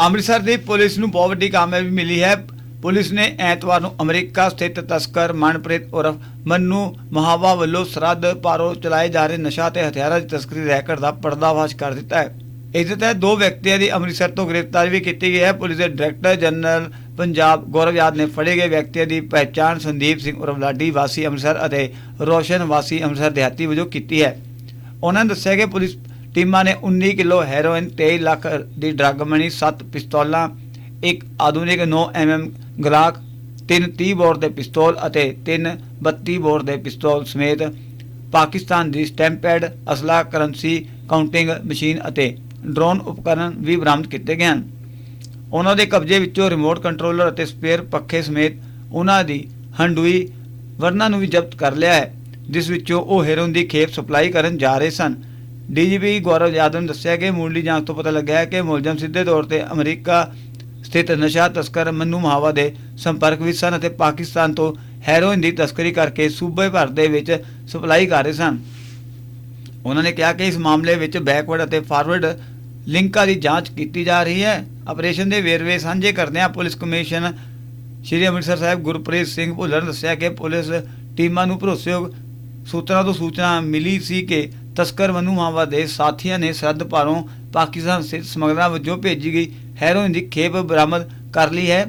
ਅੰਮ੍ਰਿਤਸਰ ਦੀ police ਨੂੰ ਬਹੁਤ ਵੱਡੀ ਕਾਮਯਾਬੀ ਮਿਲੀ ਹੈ। ਪੁਲਿਸ ਨੇ ਐਤਵਾਰ ਨੂੰ ਅਮਰੀਕਾ ਸਥਿਤ ਤਸਕਰ ਮਨਪ੍ਰੀਤ ਉਰਫ ਮੰਨੂ ਮਹਾਵਾ ਵੱਲੋਂ ਸਰਹੱਦ ਪਾਰੋਂ ਚਲਾਏ ਜਾ ਰਹੇ ਨਸ਼ਾ ਤੇ ਹਥਿਆਰਾਂ ਦੀ ਤਸਕਰੀ ਰੈਕਟ ਦਾ ਪਰਦਾਫਾਸ਼ ਕਰ ਦਿੱਤਾ ਹੈ। ਇਸ ਦੇ ਤਹਿਤ ਦੋ ਵਿਅਕਤੀਆਂ ਦੀ ਅੰਮ੍ਰਿਤਸਰ ਤੋਂ ਗ੍ਰਿਫਤਾਰੀ ਵੀ ਕੀਤੀ ਗਈ ਹੈ। ਪੁਲਿਸ ਦੇ ਡਾਇਰੈਕਟਰ ਜਨਰਲ ਪੰਜਾਬ ਗੌਰਵ ਯਾਦ ਨੇ ਫੜੇ ਗਏ ਵਿਅਕਤੀਆਂ ਦੀ ਪਹਿਚਾਣ ਸੰਦੀਪ ਸਿੰਘ ਉਰਫ ਲਾਡੀ ਵਾਸੀ ਅੰਮ੍ਰਿਤਸਰ ਅਤੇ ਰੋਸ਼ਨ ਵਾਸੀ ਅੰਮ੍ਰਿਤਸਰ ਦਿਹਾਤੀ ਵਜੋਂ ਕੀਤੀ ਹੈ। ਉਹਨਾਂ ਨੇ ਦੱਸਿਆ ਕਿ ਪੁਲਿਸ ਟੀਮਾਂ ਨੇ 19 ਕਿਲੋ ਹੈਰੋਇਨ 23 ਲੱਖ ਦੀ ਡਰੱਗ ਮਨੀ 7 ਪਿਸਤੌਲਾਂ, ਇੱਕ ਆਧੁਨਿਕ 9 ਐਮਐਮ ਗਲਾਕ ਤਿੰਨ 30 ਬੋਰ ਦੇ ਪਿਸਤੌਲ ਅਤੇ ਤਿੰਨ 32 ਬੋਰ ਦੇ ਪਿਸਤੌਲ ਸਮੇਤ ਪਾਕਿਸਤਾਨ ਦੀ ਸਟੈਂਪੈਡ ਅਸਲਾ ਕਰੰਸੀ ਕਾਊਂਟਿੰਗ ਮਸ਼ੀਨ ਅਤੇ ਡਰੋਨ ਉਪਕਰਨ ਵੀ ਬਰਾਮਦ ਕੀਤੇ ਗਏ ਹਨ। ਉਹਨਾਂ ਦੇ ਕਬਜ਼ੇ ਵਿੱਚੋਂ ਰਿਮੋਟ ਕੰਟਰੋਲਰ ਅਤੇ ਸਪੇਅਰ ਪੱਖੇ ਸਮੇਤ ਉਹਨਾਂ ਦੀ ਹੰਡੂਈ ਵਰਨਾ ਨੂੰ ਵੀ ਜ਼ਬਤ ਕਰ ਲਿਆ ਹੈ, ਜਿਸ ਵਿੱਚੋਂ ਉਹ ਹੈਰੋਇਨ ਦੀ ਖੇਪ ਸਪਲਾਈ ਕਰਨ ਜਾ ਰਹੇ ਸਨ। ਡੀਜੀਪੀ ਗੌਰਵ ਯਾਦਵ ਨੇ ਦੱਸਿਆ ਕਿ ਮੁੱਢਲੀ ਜਾਂਚ ਤੋਂ ਪਤਾ ਲੱਗਾ ਹੈ ਕਿ ਮੁਲਜ਼ਮ ਸਿੱਧੇ ਤੌਰ ਤੇ ਅਮਰੀਕਾ ਸਥਿਤ ਨਸ਼ਾ ਤਸਕਰ ਮੰਨੂ ਮਹਾਵਾ ਦੇ ਸੰਪਰਕ ਵਿੱਚ ਸਨ ਅਤੇ ਪਾਕਿਸਤਾਨ ਤੋਂ ਹੈਰੋਇਨ ਦੀ ਤਸਕਰੀ ਕਰਕੇ ਸੂਬੇ ਭਰ ਦੇ ਵਿੱਚ ਸਪਲਾਈ ਕਰ ਰਹੇ ਸਨ। ਉਹਨਾਂ ਨੇ ਕਿਹਾ ਕਿ ਇਸ ਮਾਮਲੇ ਵਿੱਚ ਬੈਕਵਰਡ ਅਤੇ ਫਾਰਵਰਡ ਲਿੰਕਾਂ ਦੀ ਜਾਂਚ ਕੀਤੀ ਜਾ ਰਹੀ ਹੈ। ਆਪਰੇਸ਼ਨ ਦੇ ਵੇਰਵੇ ਸਾਂਝੇ ਕਰਦਿਆਂ ਪੁਲਿਸ ਕਮਿਸ਼ਨ ਸ਼੍ਰੀ ਅੰਮ੍ਰਿਤਸਰ ਸਾਹਿਬ ਗੁਰਪ੍ਰੀਤ ਸਿੰਘ ਭੁੱਲਰ ਨੇ ਦੱਸਿਆ ਕਿ ਪੁਲਿਸ ਟੀਮਾਂ ਨੂੰ ਭਰੋਸੇਯੋਗ ਸੂਤਰਾਂ ਤੋਂ ਸੂਚਨਾ ਮਿਲੀ ਸੀ ਕਿ ਤਸਕਰ ਮਨੂ ਮਾਵਾ ਦੇ ਸਾਥੀਆਂ ਨੇ ਸਰਹੱਦ ਪਾਰੋਂ ਪਾਕਿਸਤਾਨ ਸਥਿਤ ਸਮਗਲਰਾਂ ਵਜੋਂ ਭੇਜੀ ਗਈ ਹੈਰੋਇਨ ਦੀ ਖੇਪ ਬਰਾਮਦ ਕਰ ਲਈ ਹੈ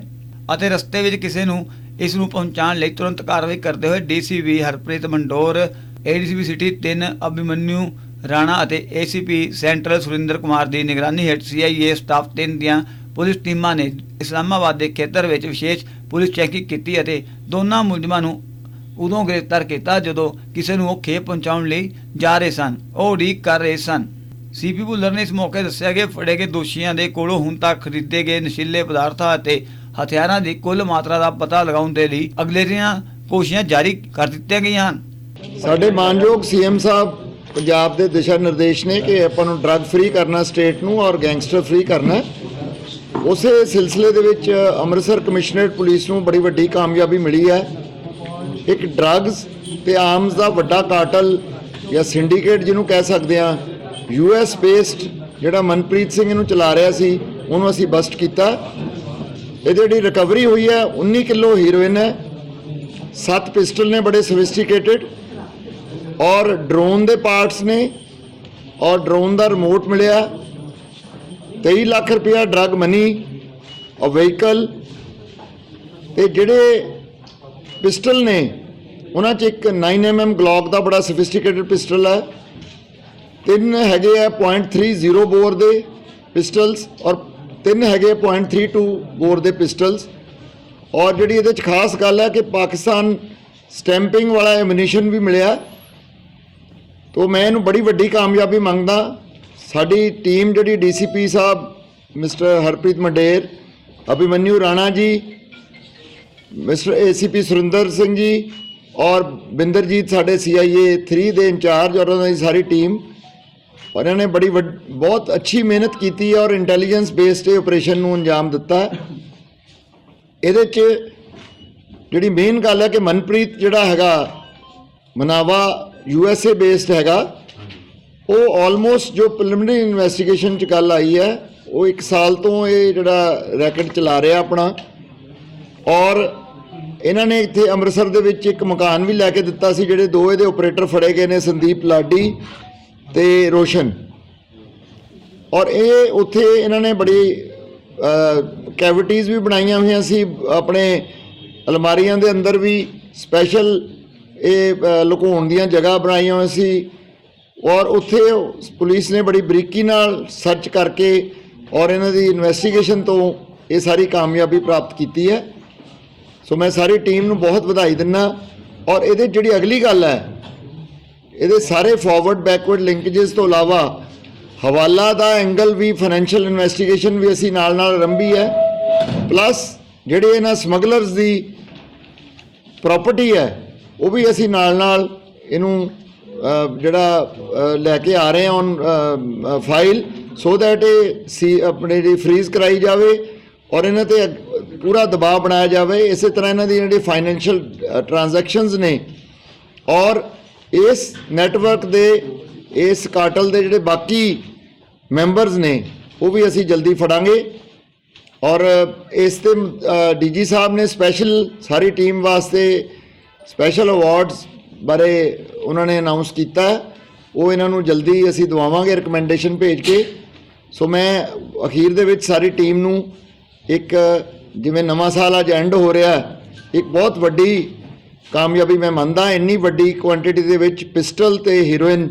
ਅਤੇ ਰਸਤੇ ਵਿੱਚ ਕਿਸੇ ਨੂੰ ਇਸ ਨੂੰ ਪਹੁੰਚਾਉਣ ਲਈ ਤੁਰੰਤ ਕਾਰਵਾਈ ਕਰਦੇ ਹੋਏ DCB Harpreet Mander ADCB city 3 Abhimanyu Rana ਅਤੇ ਏਸੀਪੀ ਸੈਂਟਰਲ ਸੁਰਿੰਦਰ ਕੁਮਾਰ ਦੀ ਨਿਗਰਾਨੀ ਹੇਠ ਸੀਆਈਏ ਸਟਾਫ 3 ਦੀਆਂ ਪੁਲਿਸ ਟੀਮਾਂ ਨੇ ਇਸਲਾਮਾਬਾਦ ਦੇ ਖੇਤਰ ਵਿੱਚ ਵਿਸ਼ੇਸ਼ ਪੁਲਿਸ ਚੈਕਿੰਗ ਕੀਤੀ ਅਤੇ ਦੋਨਾਂ ਮੁਲਜ਼ਮਾਂ ਨੂੰ ਉਦੋਂ ਗ੍ਰਿਫਤਾਰ ਕੀਤਾ ਜਦੋਂ ਕਿਸੇ ਨੂੰ ਉਹ ਖੇਪ ਪਹੁੰਚਾਉਣ ਲਈ ਜਾ ਰਹੇ ਸਨ। ਉਹ ਉਡੀਕ ਕਰ ਰਹੇ ਸਨ। ਸੀਪੀ ਭੁੱਲਰ ਨੇ ਇਸ ਮੌਕੇ ਦੱਸਿਆ ਕਿ ਫੜੇ ਗਏ ਦੋਸ਼ੀਆਂ ਦੇ ਕੋਲੋਂ ਹੁਣ ਤੱਕ ਖਰੀਦੇ ਗਏ ਨਸ਼ੀਲੇ ਪਦਾਰਥਾਂ ਅਤੇ ਹਥਿਆਰਾਂ ਦੀ ਕੁੱਲ ਮਾਤਰਾ ਦਾ ਪਤਾ ਲਗਾਉਣ ਦੇ ਲਈ ਅਗਲੇਰੀਆਂ ਕੋਸ਼ਿਸ਼ਾਂ ਜਾਰੀ ਕਰ ਦਿੱਤੀਆਂ ਗਈਆਂ ਹਨ। ਸਾਡੇ ਮਾਨਯੋਗ ਸੀਐਮ ਸਾਹਿਬ ਪੰਜਾਬ ਦੇ ਦਿਸ਼ਾ ਨਿਰਦੇਸ਼ ਨੇ ਕਿ ਆਪਾਂ ਨੂੰ ਡਰੱਗ ਫ੍ਰੀ ਕਰਨਾ, ਸਟੇਟ ਨੂੰ ਔਰ ਗੈਂਗਸਟਰ ਫ੍ਰੀ ਕਰਨਾ ਉਸੇ ਸਿਲਸਿਲੇ ਦੇ ਵਿੱਚ ਅੰਮ੍ਰਿਤਸਰ ਕਮਿਸ਼ਨਰੇਟ ਪੁਲਿਸ ਨੂੰ ਬੜੀ ਵੱਡੀ ਕਾਮਯਾਬੀ ਮਿਲੀ ਹੈ। ਇੱਕ ਡਰੱਗਸ ਤੇ ਆਰਮਸ ਦਾ ਵੱਡਾ ਕਾਟਲ ਜਾਂ ਸਿੰਡੀਕੇਟ ਜਿਹਨੂੰ ਕਹਿ ਸਕਦੇ ਆ ਯੂਐਸ ਬੇਸਡ ਜਿਹੜਾ ਮਨਪ੍ਰੀਤ ਸਿੰਘ ਇਹਨੂੰ ਚਲਾ ਰਿਹਾ ਸੀ, ਉਹਨੂੰ ਅਸੀਂ ਬਸਟ ਕੀਤਾ। ਇਹ ਜਿਹੜੀ ਰਿਕਵਰੀ ਹੋਈ ਹੈ 19 ਕਿਲੋ ਹੀਰੋਇਨ ਹੈ, ਸੱਤ ਪਿਸਟਲ ਨੇ, ਬੜੇ ਸੋਫਿਸਟੀਕੇਟਿਡ ਔਰ ਡਰੋਨ ਦੇ ਪਾਰਟਸ ਨੇ, ਔਰ ਡਰੋਨ ਦਾ ਰਿਮੋਟ ਮਿਲਿਆ। 23 ਲੱਖ ਰੁਪਇਆ ਡਰਗ ਮਨੀ ਔਰ ਵਹੀਕਲ ਤੇ ਜਿਹੜੇ ਪਿਸਟਲ ਨੇ ਉਹਨਾਂ 'ਚ ਇੱਕ 9mm ਗਲੌਕ ਦਾ ਬੜਾ ਸਫਿਸਟੀਕੇਟਡ ਪਿਸਟਲ ਹੈ। ਤਿੰਨ ਹੈਗੇ ਆ .30 ਬੋਰ ਦੇ ਪਿਸਟਲਸ ਔਰ ਤਿੰਨ ਹੈਗੇ ਆ .32 ਬੋਰ ਦੇ ਪਿਸਟਲਸ ਔਰ ਜਿਹੜੀ ਇਹਦੇ 'ਚ ਖਾਸ ਗੱਲ ਹੈ ਕਿ ਪਾਕਿਸਤਾਨ ਸਟੈਂਪਿੰਗ ਵਾਲਾ ਐਮੂਨੀਸ਼ਨ ਵੀ ਮਿਲਿਆ। ਤੋ ਮੈਂ ਇਹਨੂੰ ਬੜੀ ਵੱਡੀ ਕਾਮਯਾਬੀ ਮੰਗਦਾ। ਸਾਡੀ ਟੀਮ ਜਿਹੜੀ DCP sahib mister Harpreet Mander Abhimanyu Rana ji mister ACP Surinder Singh ji ਔਰ ਬਿੰਦਰਜੀਤ ਸਾਡੇ ਸੀਆਈਏ 3 ਦੇ ਇੰਚਾਰਜ ਔਰ ਉਹਨਾਂ ਦੀ ਸਾਰੀ ਟੀਮ ਔਰ ਇਹਨਾਂ ਨੇ ਬੜੀ ਵੱਡ- ਬਹੁਤ ਅੱਛੀ ਮਿਹਨਤ ਕੀਤੀ ਹੈ ਔਰ ਇੰਟੈਲੀਜੈਂਸ ਬੇਸਡ ਇਹ ਆਪਰੇਸ਼ਨ ਨੂੰ ਅੰਜਾਮ ਦਿੱਤਾ ਇਹਦੇ 'ਚ ਜਿਹੜੀ ਮੇਨ ਗੱਲ ਹੈ ਕਿ ਮਨਪ੍ਰੀਤ ਜਿਹੜਾ ਹੈਗਾ, Manawa U S A based ਹੈਗਾ, ਉਹ ਆਲਮੋਸਟ ਜੋ ਪ੍ਰੀਲਿਮਿਨਰੀ ਇਨਵੈਸਟੀਗੇਸ਼ਨ 'ਚ ਗੱਲ ਆਈ ਹੈ, ਉਹ 1 ਸਾਲ ਤੋਂ ਇਹ ਜਿਹੜਾ ਰੈਕਟ ਚਲਾ ਰਿਹਾ ਆਪਣਾ। ਔਰ ਇਹਨਾਂ ਨੇ ਇੱਥੇ ਅੰਮ੍ਰਿਤਸਰ ਦੇ ਵਿੱਚ ਇੱਕ ਮਕਾਨ ਵੀ ਲੈ ਕੇ ਦਿੱਤਾ ਸੀ, ਜਿਹੜੇ ਦੋ ਇਹਦੇ ਆਪਰੇਟਰ ਫੜੇ ਗਏ ਨੇ, ਸੰਦੀਪ ਲਾਡੀ ਤੇ ਰੋਸ਼ਨ। ਔਰ ਇਹ ਉੱਥੇ ਇਹਨਾਂ ਨੇ ਬੜੀ ਕੈਵਿਟੀਜ਼ ਵੀ ਬਣਾਈਆਂ ਹੋਈਆਂ ਸੀ, ਆਪਣੇ ਅਲਮਾਰੀਆਂ ਦੇ ਅੰਦਰ ਵੀ ਸਪੈਸ਼ਲ ਇਹ ਲੁਕਾਉਣ ਦੀਆਂ ਜਗ੍ਹਾ ਬਣਾਈਆਂ ਹੋਈਆਂ ਸੀ। ਔਰ ਉੱਥੇ ਪੁਲਿਸ ਨੇ ਬੜੀ ਬਰੀਕੀ ਨਾਲ ਸਰਚ ਕਰਕੇ ਔਰ ਇਹਨਾਂ ਦੀ ਇਨਵੈਸਟੀਗੇਸ਼ਨ ਤੋਂ ਇਹ ਸਾਰੀ ਕਾਮਯਾਬੀ ਪ੍ਰਾਪਤ ਕੀਤੀ ਹੈ। ਸੋ ਮੈਂ ਸਾਰੀ ਟੀਮ ਨੂੰ ਬਹੁਤ ਵਧਾਈ ਦਿੰਦਾ ਔਰ ਇਹਦੇ ਜਿਹੜੀ ਅਗਲੀ ਗੱਲ ਹੈ, ਇਹਦੇ ਸਾਰੇ ਫਾਰਵਰਡ ਬੈਕਵਰਡ ਲਿੰਕੇजेस ਤੋਂ ਇਲਾਵਾ ਹਵਾਲਾ ਦਾ ਐਂਗਲ ਵੀ ਫਾਈਨੈਂਸ਼ੀਅਲ ਇਨਵੈਸਟੀਗੇਸ਼ਨ ਵੀ ਅਸੀਂ ਨਾਲ ਨਾਲ ਰੰਭੀ ਹੈ। ਪਲੱਸ ਜਿਹੜੇ ਇਹਨਾਂ ਸਮਗਲਰਸ ਦੀ ਪ੍ਰਾਪਰਟੀ ਹੈ, ਉਹ ਵੀ ਅਸੀਂ ਨਾਲ ਨਾਲ ਇਹਨੂੰ ਜਿਹੜਾ ਲੈ ਕੇ ਆ ਰਹੇ ਹਾਂ ਔਨ ਫਾਈਲ ਸੋ ਦੈਟ ਇਹ ਸੀ, ਆਪਣੇ ਜਿਹੜੀ ਫ੍ਰੀਜ਼ ਕਰਾਈ ਜਾਵੇ। ਔਰ ਇਹਨਾਂ ਤੇ ਅਗ- ਪੂਰਾ ਦਬਾਅ ਬਣਾਇਆ ਜਾਵੇ, ਇਸੇ ਤਰ੍ਹਾਂ ਇਹਨਾਂ ਦੀ ਜਿਹੜੀ ਫਾਈਨੈਂਸ਼ੀਅਲ ਟ੍ਰਾਂਜੈਕਸ਼ਨਸ ਨੇ। ਔਰ ਇਸ ਨੈਟਵਰਕ ਦੇ, ਇਸ ਕਾਟਲ ਦੇ ਜਿਹੜੇ ਬਾਕੀ ਮੈਂਬਰਸ ਨੇ, ਉਹ ਵੀ ਅਸੀਂ ਜਲਦੀ ਫੜਾਂਗੇ। ਔਰ ਇਸ ਤੇ ਡੀਜੀ ਸਾਹਿਬ ਨੇ ਸਪੈਸ਼ਲ ਸਾਰੀ ਟੀਮ ਵਾਸਤੇ ਸਪੈਸ਼ਲ ਅਵਾਰਡਸ ਬਾਰੇ ਉਹਨਾਂ ਨੇ ਅਨਾਉਂਸ ਕੀਤਾ। ਉਹ ਇਹਨਾਂ ਨੂੰ ਜਲਦੀ ਅਸੀਂ ਦਵਾਵਾਂਗੇ ਰეკਮੈਂਡੇਸ਼ਨ ਭੇਜ ਕੇ। ਸੋ ਮੈਂ ਅਖੀਰ ਦੇ ਵਿੱਚ ਸਾਰੀ ਟੀਮ ਨੂੰ ਇੱਕ ਜਿਵੇਂ ਨਵਾਂ ਸਾਲ ਅੱਜ ਐਂਡ ਹੋ ਰਿਹਾ ਇੱਕ ਬਹੁਤ ਵੱਡੀ ਕਾਮਯਾਬੀ ਮੈਂ ਮੰਨਦਾ, ਇੰਨੀ ਵੱਡੀ ਕੁਆਂਟੀਟੀ ਦੇ ਵਿੱਚ ਪਿਸਟਲ ਤੇ ਹੀਰੋਇਨ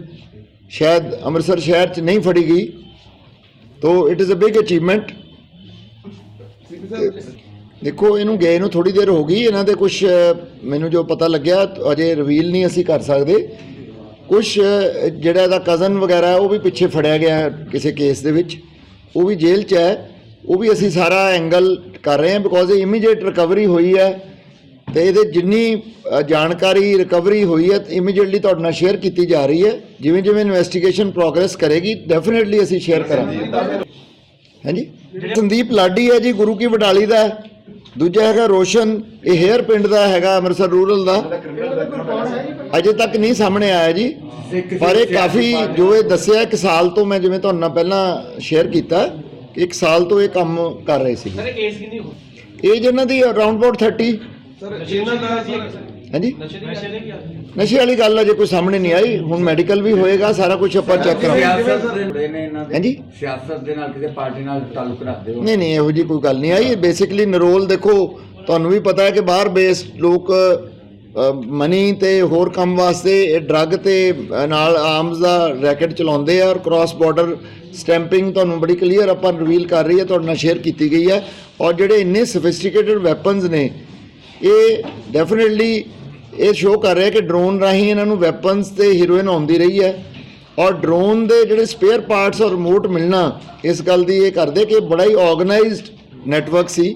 ਸ਼ਾਇਦ ਅੰਮ੍ਰਿਤਸਰ ਸ਼ਹਿਰ 'ਚ ਨਹੀਂ ਫੜੀ ਗਈ। ਤੋ it is a big achievement ਦੇਖੋ, ਇਹਨੂੰ ਗਏ ਨੂੰ ਥੋੜੀ ਦੇਰ ਹੋ ਗਈ, ਇਹਨਾਂ ਦੇ ਕੁਝ ਮੈਨੂੰ ਜੋ ਪਤਾ ਲੱਗਿਆ, ਅਜੇ ਰਿਵੀਲ ਨਹੀਂ ਅਸੀਂ ਕਰ ਸਕਦੇ। ਕੁਝ ਜਿਹੜਾ ਇਹਦਾ ਕਜ਼ਨ ਵਗੈਰਾ, ਉਹ ਵੀ ਪਿੱਛੇ ਫੜਿਆ ਗਿਆ ਕਿਸੇ ਕੇਸ ਦੇ ਵਿੱਚ। ਉਹ ਵੀ ਜੇਲ੍ਹ 'ਚ ਹੈ। ਉਹ ਵੀ ਅਸੀਂ ਸਾਰਾ ਐਂਗਲ ਕਰ ਰਹੇ ਹਾਂ ਬਿਕੋਜ਼ ਇਹ ਇਮੀਡੀਏਟ ਰਿਕਵਰੀ ਹੋਈ ਹੈ ਤੇ ਇਹਦੇ ਜਿੰਨੀ ਜਾਣਕਾਰੀ ਰਿਕਵਰੀ ਹੋਈ ਹੈ ਇਮੀਡੀਏਟਲੀ ਤੁਹਾਡੇ ਨਾਲ ਸ਼ੇਅਰ ਕੀਤੀ ਜਾ ਰਹੀ ਹੈ। ਜਿਵੇਂ ਜਿਵੇਂ ਇਨਵੈਸਟੀਗੇਸ਼ਨ ਪ੍ਰੋਗਰੈਸ ਕਰੇਗੀ ਡੈਫੀਨਿਟਲੀ ਅਸੀਂ ਸ਼ੇਅਰ ਕਰਾਂਗੇ। ਹਾਂਜੀ? ਸੰਦੀਪ ਲਾਡੀ ਹੈ ਜੀ, ਗੁਰੂ ਕੀ ਵਡਾਲੀ ਦਾ ਦੂਜਾ ਹੈਗਾ ਰੋਸ਼ਨ, ਇਹ ਹੇਅਰ ਪਿੰਡ ਦਾ ਹੈਗਾ, ਅੰਮ੍ਰਿਤਸਰ ਰੂਰਲ ਦਾ। ਅਜੇ ਤੱਕ ਨਹੀਂ ਸਾਹਮਣੇ ਆਇਆ ਜੀ। ਪਰ ਇਹ ਕਾਫੀ ਜੋ ਇਹ ਦੱਸਿਆ, ਇੱਕ ਸਾਲ ਤੋਂ ਮੈਂ ਜਿਵੇਂ ਤੁਹਾਨੂੰ ਨਾਲ ਪਹਿਲਾਂ ਸ਼ੇਅਰ ਕੀਤਾ ਕਿ ਇੱਕ ਸਾਲ ਤੋਂ ਇਹ ਕੰਮ ਕਰ ਰਹੇ ਸੀ। ਸਰ ਏਜ ਕਿੰਨੀ ਹੋ ਏਜ ਇਹਨਾਂ ਦੀ ਅਰਾਊਂਡ ਅਬਾਊਟ 30 ਸਰ ਇਹਨਾਂ ਦਾ ਸਰ ਹਾਂਜੀ? ਨਸ਼ੇ ਵਾਲੀ ਗੱਲ ਅਜੇ ਕੋਈ ਸਾਹਮਣੇ ਨਹੀਂ ਆਈ। ਹੁਣ ਮੈਡੀਕਲ ਵੀ ਹੋਏਗਾ ਸਾਰਾ ਕੁਝ ਆਪਾਂ ਚੈੱਕ ਕਰਾਂਗੇ। ਹਾਂਜੀ ਸਿਆਸਤ ਦੇ ਨਾਲ ਕਿਸੇ ਪਾਰਟੀ ਨਾਲ ਤਾਲੁਕ ਰੱਖਦੇ ਹੋ? ਨਹੀਂ ਨਹੀਂ ਇਹੋ ਜੀ ਕੋਈ ਗੱਲ ਨਹੀਂ ਆਈ। ਬੇਸਿਕਲੀ ਨਰੋਲ ਦੇਖੋ ਤੁਹਾਨੂੰ ਵੀ ਪਤਾ ਹੈ ਕਿ ਬਾਹਰ ਬੇਸਡ ਲੋਕ ਮਨੀ ਤੇ ਹੋਰ ਕੰਮ ਵਾਸਤੇ ਇਹ ਡਰੱਗ ਤੇ ਨਾਲ ਆਰਮਸ ਦਾ ਰੈਕਟ ਚਲਾਉਂਦੇ ਆ ਔਰ ਕ੍ਰਾਸ ਬਾਰਡਰ ਸਟੈਂਪਿੰਗ ਤੁਹਾਨੂੰ ਬੜੀ ਕਲੀਅਰ ਆਪਾਂ ਰਿਵੀਲ ਕਰ ਰਹੀ ਹੈ, ਤੁਹਾਡੇ ਨਾਲ ਸ਼ੇਅਰ ਕੀਤੀ ਗਈ ਹੈ। ਔਰ ਜਿਹੜੇ ਇੰਨੇ ਸੋਫਿਸਟੀਕੇਟਡ ਵੈਪਨਸ ਨੇ, ਇਹ ਡੈਫੀਨਿਟਲੀ ਇਹ ਸ਼ੋਅ ਕਰ ਰਿਹਾ ਕਿ ਡਰੋਨ ਰਾਹੀਂ ਇਹਨਾਂ ਨੂੰ ਵੈਪਨਸ ਤੇ ਹੀਰੋਇਨ ਆਉਂਦੀ ਰਹੀ ਹੈ। ਔਰ ਡਰੋਨ ਦੇ ਜਿਹੜੇ ਸਪੇਅਰ ਪਾਰਟਸ ਔਰ ਰਿਮੋਟ ਮਿਲਣਾ, ਇਸ ਗੱਲ ਦੀ ਇਹ ਕਰਦੇ ਕਿ ਬੜਾ ਹੀ ਆਰਗੇਨਾਈਜ਼ਡ ਨੈਟਵਰਕ ਸੀ।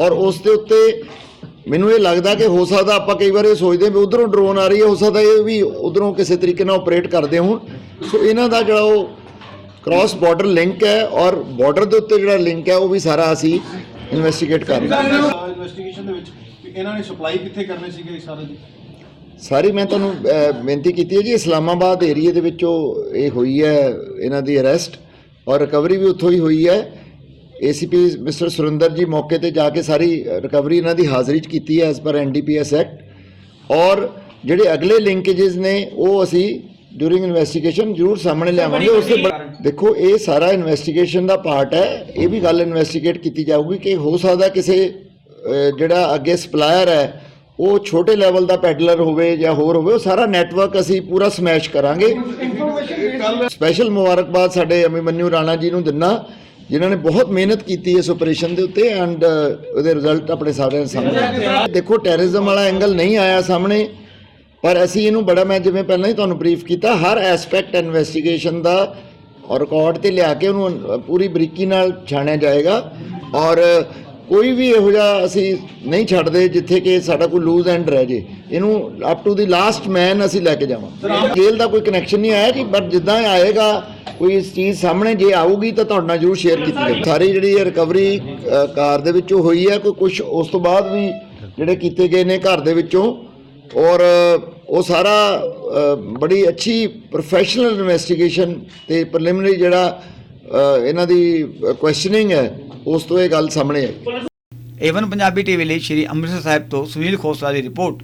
ਔਰ ਉਸ ਦੇ ਉੱਤੇ ਮੈਨੂੰ ਇਹ ਲੱਗਦਾ ਕਿ ਹੋ ਸਕਦਾ ਆਪਾਂ ਕਈ ਵਾਰ ਇਹ ਸੋਚਦੇ ਹਾਂ ਵੀ ਉਧਰੋਂ ਡਰੋਨ ਆ ਰਹੀ ਹੈ ਹੋ ਸਕਦਾ ਇਹ ਵੀ ਉਧਰੋਂ ਕਿਸੇ ਤਰੀਕੇ ਨਾਲ ਆਪਰੇਟ ਕਰਦੇ ਹੋਣ। ਸੋ ਇਹਨਾਂ ਦਾ ਜਿਹੜਾ ਉਹ ਕ੍ਰਾਸ ਬਾਰਡਰ ਲਿੰਕ ਹੈ ਔਰ ਬਾਰਡਰ ਦੇ ਉੱਤੇ ਜਿਹੜਾ ਲਿੰਕ ਹੈ ਉਹ ਵੀ ਸਾਰਾ ਅਸੀਂ ਇਨਵੈਸਟੀਗੇਟ ਕਰ ਰਹੇ ਹਾਂ। ਇਨਵੈਸਟੀਗੇਸ਼ਨ ਦੇ ਵਿੱਚ ਕਿ ਇਹਨਾਂ ਨੇ ਸਪਲਾਈ ਕਿੱਥੇ ਕਰਨੇ ਸੀਗੇ ਸਾਰਾ ਜੀ? ਸਾਰੀ ਮੈਂ ਤੁਹਾਨੂੰ ਬੇਨਤੀ ਕੀਤੀ ਹੈ ਜੀ ਇਸਲਾਮਾਬਾਦ ਏਰੀਆ ਦੇ ਵਿੱਚੋਂ ਇਹ ਹੋਈ ਹੈ ਇਹਨਾਂ ਦੀ ਅਰੈਸਟ ਔਰ ਰਿਕਵਰੀ ਵੀ ਉੱਥੋਂ ਹੀ ਹੋਈ ਹੈ। ਏਸੀਪੀ ਮਿਸਟਰ ਸੁਰਿੰਦਰ ਜੀ ਮੌਕੇ ਤੇ ਜਾ ਕੇ ਸਾਰੀ ਰਿਕਵਰੀ ਇਹਨਾਂ ਦੀ ਹਾਜ਼ਰੀ 'ਚ ਕੀਤੀ ਹੈ ਐਸ ਪਰ ਐਨਡੀਪੀਐਸ ਐਕਟ ਔਰ ਜਿਹੜੇ ਅਗਲੇ ਲਿੰਕੇजेस ਨੇ ਉਹ ਅਸੀਂ ਡੂਰਿੰਗ ਇਨਵੈਸਟੀਗੇਸ਼ਨ ਜ਼ਰੂਰ ਸਾਹਮਣੇ ਲਿਆਵਾਂਗੇ। ਉਸ ਤੋਂ ਬਾਅਦ- ਦੇਖੋ ਇਹ ਸਾਰਾ ਇਨਵੈਸਟੀਗੇਸ਼ਨ ਦਾ ਪਾਰਟ ਹੈ। ਇਹ ਵੀ ਗੱਲ ਇਨਵੈਸਟੀਗੇਟ ਕੀਤੀ ਜਾਊਗੀ ਕਿ ਹੋ ਸਕਦਾ ਕਿਸੇ ਜਿਹੜਾ ਅੱਗੇ ਸਪਲਾਇਰ ਹੈ ਉਹ ਛੋਟੇ ਲੈਵਲ ਦਾ ਪੈਡਲਰ ਹੋਵੇ ਜਾਂ ਹੋਰ ਹੋਵੇ ਉਹ ਸਾਰਾ ਨੈਟਵਰਕ ਅਸੀਂ ਪੂਰਾ ਸਮੈਸ਼ ਕਰਾਂਗੇ। ਸਪੈਸ਼ਲ ਮੁਬਾਰਕਬਾਦ ਸਾਡੇ ਅਮਿਮਨਿਊ ਰਾਣਾ ਜੀ ਨੂੰ ਦਿੰਨਾ। ਜਿਨ੍ਹਾਂ ਨੇ ਬਹੁਤ ਮਿਹਨਤ ਕੀਤੀ ਇਸ ਆਪਰੇਸ਼ਨ ਦੇ ਉੱਤੇ ਐਂਡ ਉਹਦੇ ਰਿਜ਼ਲਟ ਆਪਣੇ ਸਾਰਿਆਂ ਦੇ ਸਾਹਮਣੇ ਦੇਖੋ ਟੈਰਰਿਜ਼ਮ ਵਾਲਾ ਐਂਗਲ ਨਹੀਂ ਆਇਆ ਸਾਹਮਣੇ, ਪਰ ਅਸੀਂ ਇਹਨੂੰ ਬੜਾ, ਮੈਂ ਜਿਵੇਂ ਪਹਿਲਾਂ ਹੀ ਤੁਹਾਨੂੰ ਬਰੀਫ ਕੀਤਾ, ਹਰ ਐਸਪੈਕਟ ਇਨਵੈਸਟੀਗੇਸ਼ਨ ਦਾ ਔਰ ਰਿਕਾਰਡ ਤੇ ਲਿਆ ਕੇ ਉਹਨੂੰ ਪੂਰੀ ਬਰੀਕੀ ਨਾਲ ਛਾਣਿਆ ਜਾਏਗਾ। ਔਰ ਕੋਈ ਵੀ ਇਹੋ ਜਿਹਾ ਅਸੀਂ ਨਹੀਂ ਛੱਡਦੇ ਜਿੱਥੇ ਕਿ ਸਾਡਾ ਕੋਈ ਲੂਜ਼ ਐਂਡ ਰਹਿ ਜੇ। ਇਹਨੂੰ up to the last man ਅਸੀਂ ਲੈ ਕੇ ਜਾਵਾਂ। ਜੇਲ੍ਹ ਦਾ ਕੋਈ ਕਨੈਕਸ਼ਨ ਨਹੀਂ ਆਇਆ ਜੀ ਬਟ ਜਿੱਦਾਂ ਇਹ ਆਏਗਾ, ਕੋਈ ਇਸ ਚੀਜ਼ ਸਾਹਮਣੇ ਜੇ ਆਊਗੀ ਤਾਂ ਤੁਹਾਡੇ ਨਾਲ ਜ਼ਰੂਰ ਸ਼ੇਅਰ ਕੀਤੀ ਜਾਊਗੀ। ਸਾਰੀ ਜਿਹੜੀ ਇਹ ਰਿਕਵਰੀ ਕਾਰ ਦੇ ਵਿੱਚੋਂ ਹੋਈ ਹੈ, ਕੋਈ ਕੁਝ ਉਸ ਤੋਂ ਬਾਅਦ ਵੀ ਜਿਹੜੇ ਕੀਤੇ ਗਏ ਨੇ ਘਰ ਦੇ ਵਿੱਚੋਂ, ਔਰ ਉਹ ਸਾਰਾ ਬੜੀ ਅੱਛੀ ਪ੍ਰੋਫੈਸ਼ਨਲ ਇਨਵੈਸਟੀਗੇਸ਼ਨ ਤੇ ਪ੍ਰੀਲਿਮਿਨਰੀ ਜਿਹੜਾ ਇਹਨਾਂ ਦੀ ਕੁਐਸਚਨਿੰਗ ਹੈ, ਉਸ ਤੋਂ ਇਹ ਗੱਲ ਸਾਹਮਣੇ ਆਈ। ਏਵਨ ਪੰਜਾਬੀ ਟੀਵੀ ਲਈ ਸ਼੍ਰੀ ਅੰਮ੍ਰਿਤਸਰ ਸਾਹਿਬ ਤੋਂ ਸੁਨੀਲ ਖੋਸਲਾ ਦੀ ਰਿਪੋਰਟ।